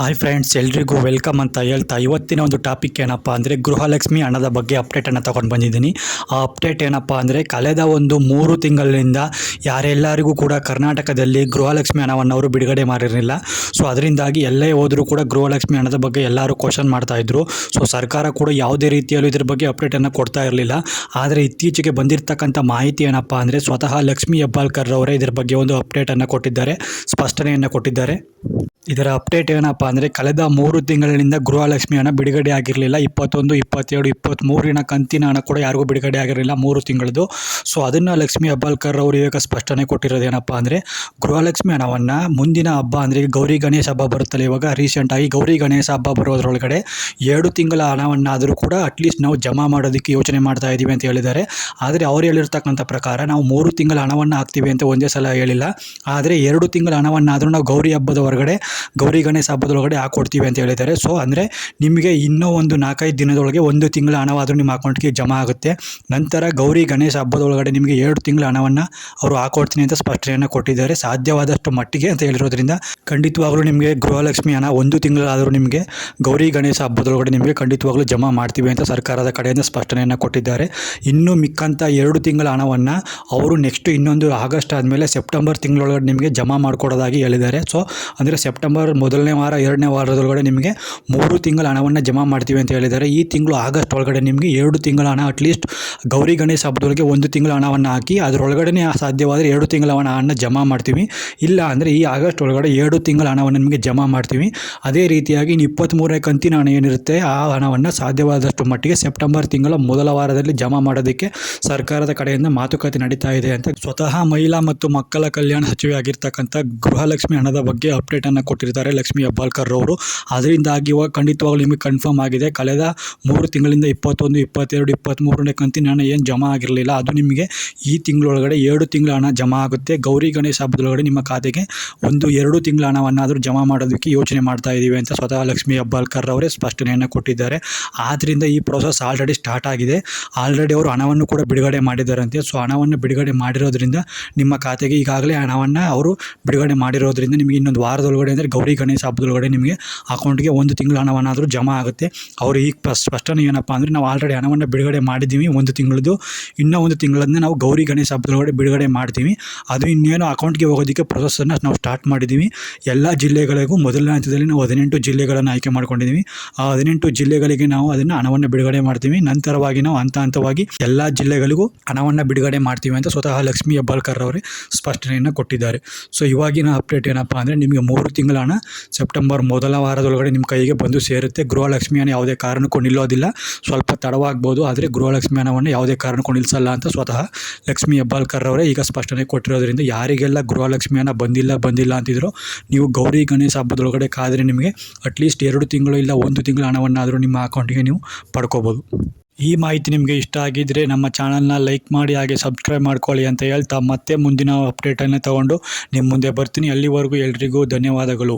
Hi friends ಎಲ್ರಿಗೂ welcome ಅಂತ ಹೇಳ್ತಾ ಇವತ್ತಿನ ಒಂದು ಟಾಪಿಕ್ ಏನಪ್ಪ ಅಂದರೆ ಗೃಹಲಕ್ಷ್ಮಿ ಹಣದ ಬಗ್ಗೆ ಅಪ್ಡೇಟನ್ನು ತೊಗೊಂಡು ಬಂದಿದ್ದೀನಿ. ಆ ಅಪ್ಡೇಟ್ ಏನಪ್ಪ ಅಂದರೆ ಕಳೆದ ಒಂದು ಮೂರು ತಿಂಗಳಿನಿಂದ ಯಾರೆಲ್ಲರಿಗೂ ಕೂಡ ಕರ್ನಾಟಕದಲ್ಲಿ ಗೃಹಲಕ್ಷ್ಮಿ ಹಣವನ್ನು ಅವರು ಬಿಡುಗಡೆ ಮಾಡಿರಲಿಲ್ಲ. ಸೊ ಅದರಿಂದಾಗಿ ಎಲ್ಲೇ ಹೋದರೂ ಕೂಡ ಗೃಹಲಕ್ಷ್ಮಿ ಹಣದ ಬಗ್ಗೆ ಎಲ್ಲರೂ ಕ್ವಶನ್ ಮಾಡ್ತಾಯಿದ್ರು ಸೊ ಸರ್ಕಾರ ಕೂಡ ಯಾವುದೇ ರೀತಿಯಲ್ಲೂ ಇದ್ರ ಬಗ್ಗೆ ಅಪ್ಡೇಟನ್ನು ಕೊಡ್ತಾ ಇರಲಿಲ್ಲ. ಆದರೆ ಇತ್ತೀಚೆಗೆ ಬಂದಿರತಕ್ಕಂಥ ಮಾಹಿತಿ ಏನಪ್ಪ ಅಂದರೆ ಸ್ವತಃ ಲಕ್ಷ್ಮಿ ಹೆಬ್ಬಾಳ್ಕರ್ ಅವರೇ ಇದ್ರ ಬಗ್ಗೆ ಒಂದು ಅಪ್ಡೇಟನ್ನು ಕೊಟ್ಟಿದ್ದಾರೆ, ಸ್ಪಷ್ಟನೆಯನ್ನು ಕೊಟ್ಟಿದ್ದಾರೆ. ಇದರ ಅಪ್ಡೇಟ್ ಏನಪ್ಪ ಅಂದರೆ ಕಳೆದ ಮೂರು ತಿಂಗಳಿನಿಂದ ಗೃಹಲಕ್ಷ್ಮಿ ಹಣ ಬಿಡುಗಡೆ ಆಗಿರಲಿಲ್ಲ. ಇಪ್ಪತ್ತೊಂದು, ಇಪ್ಪತ್ತೆರಡು ಇಪ್ಪತ್ತ್ಮೂರಿನ ಕಂತಿನ ಹಣ ಕೂಡ ಯಾರಿಗೂ ಬಿಡುಗಡೆ ಆಗಿರಲಿಲ್ಲ ಮೂರು ತಿಂಗಳದ್ದು ಸೊ ಅದನ್ನು ಲಕ್ಷ್ಮಿ ಹೆಬ್ಬಾಳ್ಕರ್ ಅವರು ಇವಾಗ ಸ್ಪಷ್ಟನೆ ಕೊಟ್ಟಿರೋದು ಏನಪ್ಪ ಅಂದರೆ ಗೃಹಲಕ್ಷ್ಮಿ ಹಣವನ್ನು ಮುಂದಿನ ಹಬ್ಬ ಅಂದರೆ ಗೌರಿ ಗಣೇಶ ಹಬ್ಬ ಬರುತ್ತಲ್ಲ ಇವಾಗ ರೀಸೆಂಟಾಗಿ ಗೌರಿ ಗಣೇಶ ಹಬ್ಬ ಬರೋದ್ರೊಳಗಡೆ ಎರಡು ತಿಂಗಳ ಹಣವನ್ನಾದರೂ ಕೂಡ ಅಟ್ಲೀಸ್ಟ್ ನಾವು ಜಮಾ ಮಾಡೋದಕ್ಕೆ ಯೋಚನೆ ಮಾಡ್ತಾ ಇದ್ದೀವಿ ಅಂತ ಹೇಳಿದ್ದಾರೆ. ಆದರೆ ಅವ್ರು ಹೇಳಿರ್ತಕ್ಕಂಥ ಪ್ರಕಾರ ನಾವು ಮೂರು ತಿಂಗಳ ಹಣವನ್ನು ಹಾಕ್ತೀವಿ ಅಂತ ಒಂದೇ ಸಲ ಹೇಳಿಲ್ಲ. ಆದರೆ ಎರಡು ತಿಂಗಳ ಹಣವನ್ನಾದರೂ ನಾವು ಗೌರಿ ಹಬ್ಬದ ಹೊರಗಡೆ ಗೌರಿ ಗಣೇಶ ಹಬ್ಬದೊಳಗಡೆ ಹಾಕ್ಕೊಡ್ತೀವಿ ಅಂತ ಹೇಳಿದ್ದಾರೆ. ಸೊ ಅಂದರೆ ನಿಮಗೆ ಇನ್ನೂ ಒಂದು ನಾಲ್ಕೈದು ದಿನದೊಳಗೆ ಒಂದು ತಿಂಗಳ ಹಣವಾದರೂ ನಿಮ್ಮ ಅಕೌಂಟ್ಗೆ ಜಮಾ ಆಗುತ್ತೆ. ನಂತರ ಗೌರಿ ಗಣೇಶ ಹಬ್ಬದೊಳಗಡೆ ನಿಮಗೆ ಎರಡು ತಿಂಗಳ ಹಣವನ್ನು ಅವರು ಹಾಕೊಡ್ತೀನಿ ಅಂತ ಸ್ಪಷ್ಟನೆಯನ್ನು ಕೊಟ್ಟಿದ್ದಾರೆ. ಸಾಧ್ಯವಾದಷ್ಟು ಮಟ್ಟಿಗೆ ಅಂತ ಹೇಳಿರೋದ್ರಿಂದ ಖಂಡಿತವಾಗಲೂ ನಿಮಗೆ ಗೃಹಲಕ್ಷ್ಮಿ ಹಣ ಒಂದು ತಿಂಗಳಾದರೂ ನಿಮಗೆ ಗೌರಿ ಗಣೇಶ ಹಬ್ಬದೊಳಗಡೆ ನಿಮಗೆ ಖಂಡಿತವಾಗ್ಲೂ ಜಮಾ ಮಾಡ್ತೀವಿ ಅಂತ ಸರ್ಕಾರದ ಕಡೆಯಿಂದ ಸ್ಪಷ್ಟನೆಯನ್ನು ಕೊಟ್ಟಿದ್ದಾರೆ. ಇನ್ನು ಮಿಕ್ಕಂಥ ಎರಡು ತಿಂಗಳ ಹಣವನ್ನು ಅವರು ನೆಕ್ಸ್ಟ್ ಇನ್ನೊಂದು ಆಗಸ್ಟ್ ಆದಮೇಲೆ ಸೆಪ್ಟೆಂಬರ್ ತಿಂಗಳೊಳಗಡೆ ನಿಮಗೆ ಜಮಾ ಮಾಡಿಕೊಡೋದಾಗಿ ಹೇಳಿದ್ದಾರೆ. ಸೊ ಅಂದರೆ ಸೆಪ್ಟೆಂಬರ್ ಮೊದಲನೇ ವಾರ, ಎರಡನೇ ವಾರದೊಳಗಡೆ ನಿಮಗೆ ಮೂರು ತಿಂಗಳ ಹಣವನ್ನು ಜಮಾ ಮಾಡ್ತೀವಿ ಅಂತ ಹೇಳಿದ್ದಾರೆ. ಈ ತಿಂಗಳು ಆಗಸ್ಟ್ ಒಳಗಡೆ ನಿಮಗೆ ಎರಡು ತಿಂಗಳ ಹಣ ಅಟ್ಲೀಸ್ಟ್ ಗೌರಿ ಗಣೇಶ ಹಬ್ಬದೊಳಗೆ ಒಂದು ತಿಂಗಳ ಹಣವನ್ನು ಹಾಕಿ ಅದರೊಳಗಡೆ ಸಾಧ್ಯವಾದರೆ ಎರಡು ತಿಂಗಳ ಹಣವನ್ನು ಜಮಾ ಮಾಡ್ತೀವಿ. ಇಲ್ಲ ಅಂದರೆ ಈ ಆಗಸ್ಟ್ ಒಳಗಡೆ ಎರಡು ತಿಂಗಳ ಹಣವನ್ನು ನಿಮಗೆ ಜಮಾ ಮಾಡ್ತೀವಿ. ಅದೇ ರೀತಿಯಾಗಿ ಇನ್ನು ಇಪ್ಪತ್ತ್ಮೂರನೇ ಕಂತಿನ ಹಣ ಏನಿರುತ್ತೆ, ಆ ಹಣವನ್ನು ಸಾಧ್ಯವಾದಷ್ಟು ಮಟ್ಟಿಗೆ ಸೆಪ್ಟೆಂಬರ್ ತಿಂಗಳ ಮೊದಲ ವಾರದಲ್ಲಿ ಜಮಾ ಮಾಡೋದಕ್ಕೆ ಸರ್ಕಾರದ ಕಡೆಯಿಂದ ಮಾತುಕತೆ ನಡೀತಾ ಇದೆ ಅಂತ. ಸ್ವತಃ ಮಹಿಳಾ ಮತ್ತು ಮಕ್ಕಳ ಕಲ್ಯಾಣ ಸಚಿವೆ ಆಗಿರ್ತಕ್ಕಂಥ ಗೃಹಲಕ್ಷ್ಮಿ ಹಣದ ಬಗ್ಗೆ ಅಪ್ಡೇಟನ್ನು ಕೊಟ್ಟಿರ್ತಾರೆ ಲಕ್ಷ್ಮಿ ಹೆಬ್ಬಾಳ್ಕರ್ ಅವರು ಅದರಿಂದಾಗಿ ಇವಾಗ ಖಂಡಿತವಾಗ್ಲೂ ನಿಮಗೆ ಕನ್ಫರ್ಮ್ ಆಗಿದೆ. ಕಳೆದ ಮೂರು ತಿಂಗಳಿಂದ ಇಪ್ಪತ್ತೊಂದು, ಇಪ್ಪತ್ತೆರಡು ಇಪ್ಪತ್ತ್ಮೂರನೇ ಕಂತಿನ ಹಣ ಏನು ಜಮಾ ಆಗಿರಲಿಲ್ಲ, ಅದು ನಿಮಗೆ ಈ ತಿಂಗಳೊಳಗಡೆ ಎರಡು ತಿಂಗಳ ಹಣ ಜಮಾ ಆಗುತ್ತೆ. ಗೌರಿ ಗಣೇಶ ಹಬ್ಬದೊಳಗಡೆ ನಿಮ್ಮ ಖಾತೆಗೆ ಒಂದು, ಎರಡು ತಿಂಗಳ ಹಣವನ್ನಾದರೂ ಜಮಾ ಮಾಡೋದಕ್ಕೆ ಯೋಚನೆ ಮಾಡ್ತಾ ಇದ್ದೀವಿ ಅಂತ ಸ್ವತಃ ಲಕ್ಷ್ಮಿ ಹೆಬ್ಬಾಳ್ಕರ್ ಅವರೇ ಸ್ಪಷ್ಟನೆಯನ್ನು ಕೊಟ್ಟಿದ್ದಾರೆ. ಆದ್ದರಿಂದ ಈ ಪ್ರೋಸೆಸ್ ಆಲ್ರೆಡಿ ಸ್ಟಾರ್ಟ್ ಆಗಿದೆ. ಆಲ್ರೆಡಿ ಅವರು ಹಣವನ್ನು ಕೂಡ ಬಿಡುಗಡೆ ಮಾಡಿದ್ದಾರಂತೆ. ಸೊ ಹಣವನ್ನು ಬಿಡುಗಡೆ ಮಾಡಿರೋದ್ರಿಂದ ನಿಮ್ಮ ಖಾತೆಗೆ ಈಗಾಗಲೇ ಹಣವನ್ನು ಅವರು ಬಿಡುಗಡೆ ಮಾಡಿರೋದ್ರಿಂದ ನಿಮಗೆ ಇನ್ನೊಂದು ವಾರದೊಳಗಡೆ ಅಂದರೆ ಗೌರಿ ಗಣೇಶ ಹಬ್ಬದೊಳಗಡೆ ನಿಮಗೆ ಅಕೌಂಟ್ಗೆ ಒಂದು ತಿಂಗಳ ಹಣವನ್ನಾದರೂ ಜಮಾ ಆಗುತ್ತೆ. ಅವರು ಈಗ ಸ್ಪಷ್ಟನೆ ಏನಪ್ಪ ಅಂದರೆ ನಾವು ಆಲ್ರೆಡಿ ಹಣವನ್ನು ಬಿಡುಗಡೆ ಮಾಡಿದ್ದೀವಿ, ಒಂದು ತಿಂಗಳದ್ದು. ಇನ್ನೂ ಒಂದು ತಿಂಗಳನ್ನ ನಾವು ಗೌರಿ ಗಣೇಶ ಹಬ್ಬದೊಳಗಡೆ ಬಿಡುಗಡೆ ಮಾಡ್ತೀವಿ. ಅದು ಇನ್ನೇನು ಅಕೌಂಟ್ಗೆ ಹೋಗೋದಕ್ಕೆ ಪ್ರೊಸೆಸನ್ನು ನಾವು ಸ್ಟಾರ್ಟ್ ಮಾಡಿದ್ದೀವಿ. ಎಲ್ಲ ಜಿಲ್ಲೆಗಳಿಗೂ ಮೊದಲನೇ ಹಂತದಲ್ಲಿ ನಾವು ಹದಿನೆಂಟು ಜಿಲ್ಲೆಗಳನ್ನು ಆಯ್ಕೆ ಮಾಡ್ಕೊಂಡಿದ್ದೀವಿ. ಆ ಹದಿನೆಂಟು ಜಿಲ್ಲೆಗಳಿಗೆ ನಾವು ಅದನ್ನು ಹಣವನ್ನು ಬಿಡುಗಡೆ ಮಾಡ್ತೀವಿ. ನಂತರವಾಗಿ ನಾವು ಹಂತ ಹಂತವಾಗಿ ಎಲ್ಲ ಜಿಲ್ಲೆಗಳಿಗೂ ಹಣವನ್ನು ಬಿಡುಗಡೆ ಮಾಡ್ತೀವಿ ಅಂತ ಸ್ವತಃ ಲಕ್ಷ್ಮೀ ಹೆಬ್ಬಾಳ್ಕರ್ ಅವರೇ ಸ್ಪಷ್ಟನೆಯನ್ನು ಕೊಟ್ಟಿದ್ದಾರೆ. ಸೊ ಇವಾಗಿನ ಅಪ್ಡೇಟ್ ಏನಪ್ಪ ಅಂದರೆ ನಿಮಗೆ ಮೂರು ತಿಂಗಳ ಹಣ ಸೆಪ್ಟೆಂಬರ್ ಮೊದಲ ವಾರದೊಳಗಡೆ ನಿಮ್ಮ ಕೈಗೆ ಬಂದು ಸೇರುತ್ತೆ. ಗೃಹಲಕ್ಷ್ಮಿ ಹಣ ಯಾವುದೇ ಕಾರಣಕ್ಕೂ ನಿಲ್ಲೋದಿಲ್ಲ. ಸ್ವಲ್ಪ ತಡವಾಗ್ಬೋದು, ಆದರೆ ಗೃಹಲಕ್ಷ್ಮಿ ಹಣವನ್ನು ಯಾವುದೇ ಕಾರಣಕ್ಕೂ ನಿಲ್ಲಿಸಲ್ಲ ಅಂತ ಸ್ವತಃ ಲಕ್ಷ್ಮಿ ಹೆಬ್ಬಾಳ್ಕರ್ ಅವರೇ ಈಗ ಸ್ಪಷ್ಟನೆ ಕೊಟ್ಟಿರೋದ್ರಿಂದ ಯಾರಿಗೆಲ್ಲ ಗೃಹಲಕ್ಷ್ಮಿ ಹಣ ಬಂದಿಲ್ಲ ಬಂದಿಲ್ಲ ಅಂತಿದ್ರು, ನೀವು ಗೌರಿ ಗಣೇಶ ಹಬ್ಬದೊಳಗಡೆ ಕಾದರೆ ನಿಮಗೆ ಅಟ್ಲೀಸ್ಟ್ ಎರಡು ತಿಂಗಳು ಇಲ್ಲ ಒಂದು ತಿಂಗಳ ಹಣವನ್ನಾದರೂ ನಿಮ್ಮ ಅಕೌಂಟಿಗೆ ನೀವು ಪಡ್ಕೋಬೋದು. ಈ ಮಾಹಿತಿ ನಿಮಗೆ ಇಷ್ಟ ಆಗಿದ್ದರೆ ನಮ್ಮ ಚಾನಲ್ನ ಲೈಕ್ ಮಾಡಿ ಹಾಗೆ ಸಬ್ಸ್ಕ್ರೈಬ್ ಮಾಡ್ಕೊಳ್ಳಿ ಅಂತ ಹೇಳ್ತಾ ಮತ್ತೆ ಮುಂದಿನ ಅಪ್ಡೇಟನ್ನು ತಗೊಂಡು ನಿಮ್ಮ ಮುಂದೆ ಬರ್ತೀನಿ. ಅಲ್ಲಿವರೆಗೂ ಎಲ್ರಿಗೂ ಧನ್ಯವಾದಗಳು.